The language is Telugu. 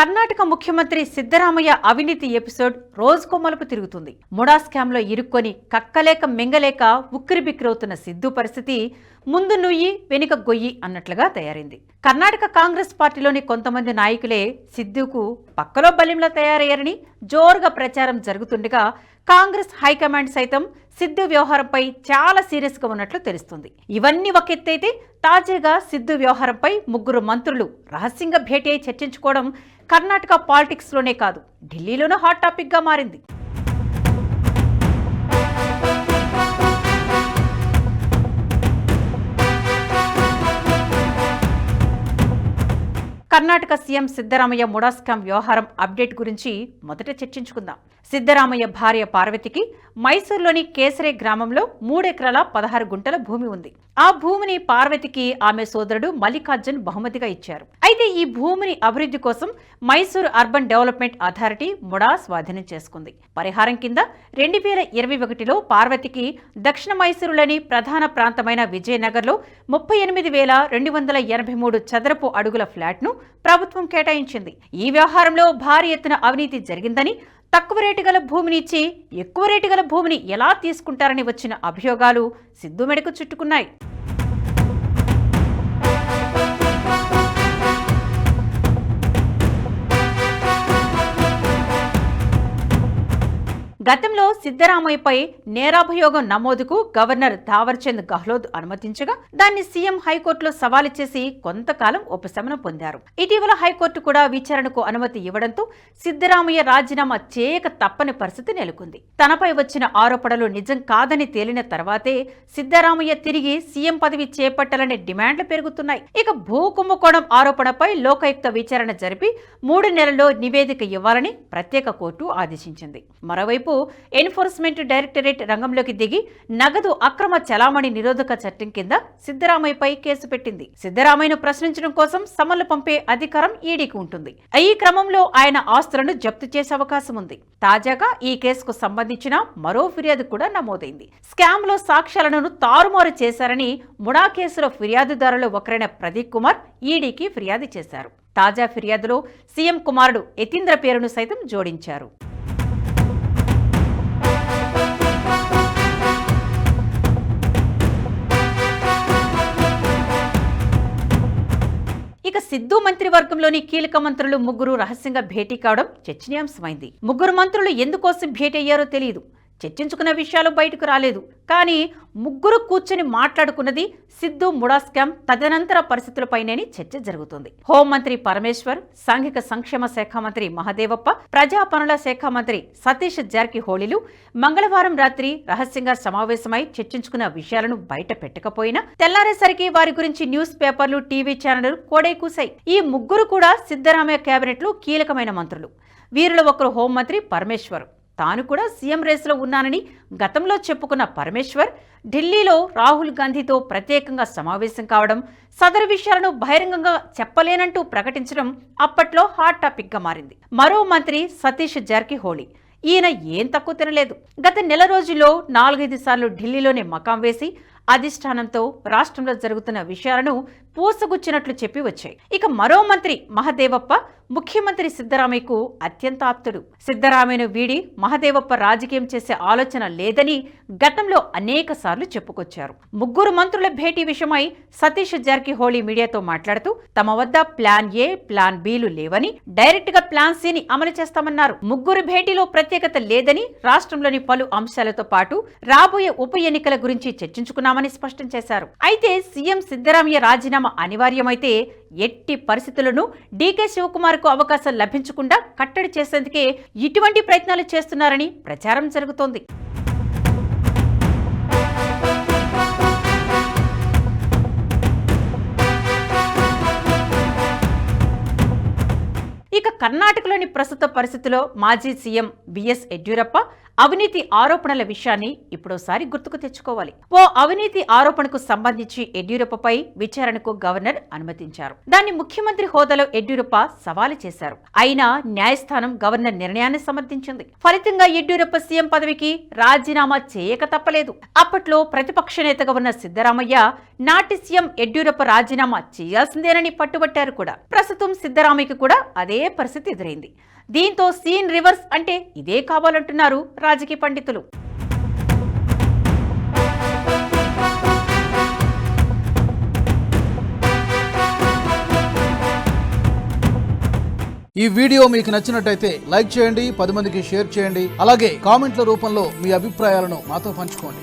కర్ణాటక ముఖ్యమంత్రి సిద్ధరామయ్య అవినీతి ఎపిసోడ్ రోజుకో మలుపు తిరుగుతుంది. ముడా స్కామ్లో ఇరుక్కొని కక్కలేక మింగలేక ఉక్కిరిబిక్కిరవుతున్న సిద్ధు పరిస్థితి ముందు నుయ్యి వెనుక గొయ్యి అన్నట్లుగా తయారైంది. కర్ణాటక కాంగ్రెస్ పార్టీలోని కొంతమంది నాయకులే సిద్ధుకు పక్కలో బలింలా తయారయ్యారని జోరుగా ప్రచారం జరుగుతుండగా కాంగ్రెస్ హైకమాండ్ సైతం సిద్ధు వ్యవహారంపై చాలా సీరియస్గా ఉన్నట్లు తెలుస్తుంది. ఇవన్నీ ఒక ఎత్తైతే తాజాగా సిద్ధు వ్యవహారంపై ముగ్గురు మంత్రులు రహస్యంగా భేటీ అయి చర్చించుకోవడం కర్ణాటక పాలిటిక్స్లోనే కాదు ఢిల్లీలోనూ హాట్ టాపిక్గా మారింది. కర్ణాటక సీఎం సిద్ధరామయ్య ముడాస్కామ్ వ్యవహారం అప్డేట్ గురించి మొదట చర్చించుకుందాం. సిద్ధరామయ్య భార్య పార్వతికి మైసూర్లోని కేసరే గ్రామంలో మూడెకరాల పదహారు గుంటల భూమి ఉంది. ఆ భూమిని పార్వతికి ఆమె సోదరుడు మల్లికార్జున్ బహుమతిగా ఇచ్చారు. అయితే ఈ భూమిని అభివృద్ధి కోసం Mysore urban development authority MUDA స్వాధీనం చేసుకుంది. పరిహారం కింద రెండు వేల ఇరవై ఒకటిలో పార్వతికి దక్షిణ మైసూరులోని ప్రధాన ప్రాంతమైన విజయనగర్లో ముప్పై ఎనిమిది వేల రెండు వందల ఎనభై మూడు చదరపు అడుగుల ఫ్లాట్ను ప్రభుత్వం కేటాయించింది. ఈ వ్యవహారంలో భారీ ఎత్తున అవినీతి జరిగిందని తక్కువ రేటు గల భూమిని ఇచ్చి ఎక్కువ రేటు గల భూమిని ఎలా తీసుకుంటారని వచ్చిన అభియోగాలు సిద్ధు మెడకు చుట్టుకున్నాయి. గతంలో సిద్ధరామయ్యపై నేరాభియోగం నమోదుకు గవర్నర్ థావర్చంద్ గహ్లోద్ అనుమతించగా దాన్ని సీఎం హైకోర్టులో సవాలు చేసి కొంతకాలం ఉపశమనం పొందారు. ఇటీవల హైకోర్టు కూడా విచారణకు అనుమతి ఇవ్వడంతో సిద్ధరామయ్య రాజీనామా చేయక తప్పని పరిస్థితి నెలకొంది. తనపై వచ్చిన ఆరోపణలు నిజం కాదని తేలిన తర్వాతే సిద్ధరామయ్య తిరిగి సీఎం పదవి చేపట్టాలనే డిమాండ్లు పెరుగుతున్నాయి. ఇక భూ కుంభకోణం ఆరోపణపై లోకాయుక్త విచారణ జరిపి మూడు నెలల్లో నివేదిక ఇవ్వాలని ప్రత్యేక కోర్టు ఆదేశించింది. మరోవైపు ఎన్ఫోర్స్మెంట్ డైరెక్టరేట్ రంగంలోకి దిగి నగదు అక్రమ చలామణి నిరోధక చట్టం కింద సిద్ధరామయ్యపై కేసు పెట్టింది. సిద్ధరామయ్యను ప్రశ్నించడం కోసం సమన్లు పంపే అధికారం ఈడీకి ఉంటుంది. ఈ క్రమంలో ఆయన ఆస్తులను జప్తు చేసే అవకాశం ఉంది. తాజాగా ఈ కేసుకు సంబంధించిన మరో ఫిర్యాదు కూడా నమోదైంది. స్కామ్లో సాక్ష్యాలను తారుమారు చేశారని ముడా కేసులో ఫిర్యాదుదారులు ఒకరైన ప్రదీప్ కుమార్ ఈడీకి ఫిర్యాదు చేశారు. తాజా ఫిర్యాదులో సీఎం కుమారుడు యతీంద్ర పేరును సైతం జోడించారు. ఇక సిద్ధు మంత్రివర్గంలోని కీలక మంత్రులు ముగ్గురు రహస్యంగా భేటీ కావడం చర్చనీయాంశమైంది. ముగ్గురు మంత్రులు ఎందుకోసం భేటీ అయ్యారో తెలియదు చర్చించుకున్న విషయాలు బయటకు రాలేదు. కానీ ముగ్గురు కూర్చొని మాట్లాడుకున్నది సిద్ధు ముడా స్కామ్ తదనంతర పరిస్థితులపైనే చర్చ జరుగుతుంది. హోంమంత్రి పరమేశ్వర్ సాంఘిక సంక్షేమ శాఖ మంత్రి మహదేవప్ప ప్రజా పనుల శాఖ మంత్రి సతీష్ జార్కిహోళీలు మంగళవారం రాత్రి రహస్యంగా సమావేశమై చర్చించుకున్న విషయాలను బయట పెట్టకపోయినా తెల్లారేసరికి వారి గురించి న్యూస్ పేపర్లు టీవీ ఛానళ్ళు కోడై కూశాయి. ఈ ముగ్గురు కూడా సిద్ధరామయ్య కేబినెట్లు కీలకమైన మంత్రులు. వీరిలో ఒకరు హోంమంత్రి పరమేశ్వర్. తాను కూడా సీఎం రేసులో ఉన్నానని గతంలో చెప్పుకున్న పరమేశ్వర్ ఢిల్లీలో రాహుల్ గాంధీతో ప్రత్యేకంగా సమావేశం కావడం సదరు విషయాలను బహిరంగంగా చెప్పలేనంటూ ప్రకటించడం అప్పట్లో హాట్ టాపిక్గా మారింది. మరో మంత్రి సతీష్ జార్కిహోళీ ఈయన ఏం తక్కువ తినలేదు. గత నెల రోజుల్లో నాలుగైదు సార్లు ఢిల్లీలోనే మకాం వేసి అధిష్టానంతో రాష్ట్రంలో జరుగుతున్న విషయాలను పూసగుచ్చినట్లు చెప్పి వచ్చాయి. ఇక మరో మంత్రి మహదేవప్ప ముఖ్యమంత్రి సిద్ధరామయ్యకు అత్యంత ఆప్తుడు సిద్ధరామయ్యను వీడి మహదేవప్ప రాజకీయం చేసే ఆలోచన లేదని గతంలో అనేక సార్లు చెప్పుకొచ్చారు. ముగ్గురు మంత్రుల భేటీ విషయమై సతీష్ జార్కిహోళీ మీడియాతో మాట్లాడుతూ తమ వద్ద ప్లాన్ ఏ ప్లాన్ బిలు లేవని డైరెక్ట్గా ప్లాన్ సిని అమలు చేస్తామన్నారు. ముగ్గురు భేటీలో ప్రత్యేకత లేదని రాష్ట్రంలోని పలు అంశాలతో పాటు రాబోయే ఉప ఎన్నికల గురించి చర్చించుకున్నామని స్పష్టం చేశారు. అయితే సీఎం సిద్ధరామయ్య రాజీనామా అనివార్యమైతే ఎట్టి పరిస్థితులను డీకే శివకుమార్కు అవకాశం లభించకుండా కట్టడి చేసేందుకే ఇటువంటి ప్రయత్నాలు చేస్తున్నారని ప్రచారం జరుగుతోంది. ఇక కర్ణాటకలోని ప్రస్తుత పరిస్థితిలో మాజీ సీఎం బిఎస్ యడ్యూరప్ప అవినీతి ఆరోపణల విషయాన్ని ఇప్పుడోసారి గుర్తుకు తెచ్చుకోవాలి. ఓ అవినీతి ఆరోపణకు సంబంధించి యడ్యూరప్పపై విచారణకు గవర్నర్ అనుమతించారు. దాన్ని ముఖ్యమంత్రి హోదాలో యడ్యూరప్ప సవాలు చేశారు. అయినా న్యాయస్థానం గవర్నర్ నిర్ణయాన్ని సమర్థించింది. ఫలితంగా యడ్యూరప్ప సీఎం పదవికి రాజీనామా చేయక తప్పలేదు. అప్పట్లో ప్రతిపక్ష నేతగా ఉన్న సిద్ధరామయ్య నాటి సీఎం యడ్యూరప్ప రాజీనామా చేయాల్సిందేనని పట్టుబట్టారు కూడా. ప్రస్తుతం సిద్ధరామయ్యకి కూడా అదే పరిస్థితి ఎదురైంది. దీంతో సీన్ రివర్స్ అంటే ఇదే కావాలంటున్నారు రాజకీయ పండితులు. ఈ వీడియో మీకు నచ్చినట్టయితే లైక్ చేయండి పది మందికి షేర్ చేయండి అలాగే కామెంట్ల రూపంలో మీ అభిప్రాయాలను మాతో పంచుకోండి.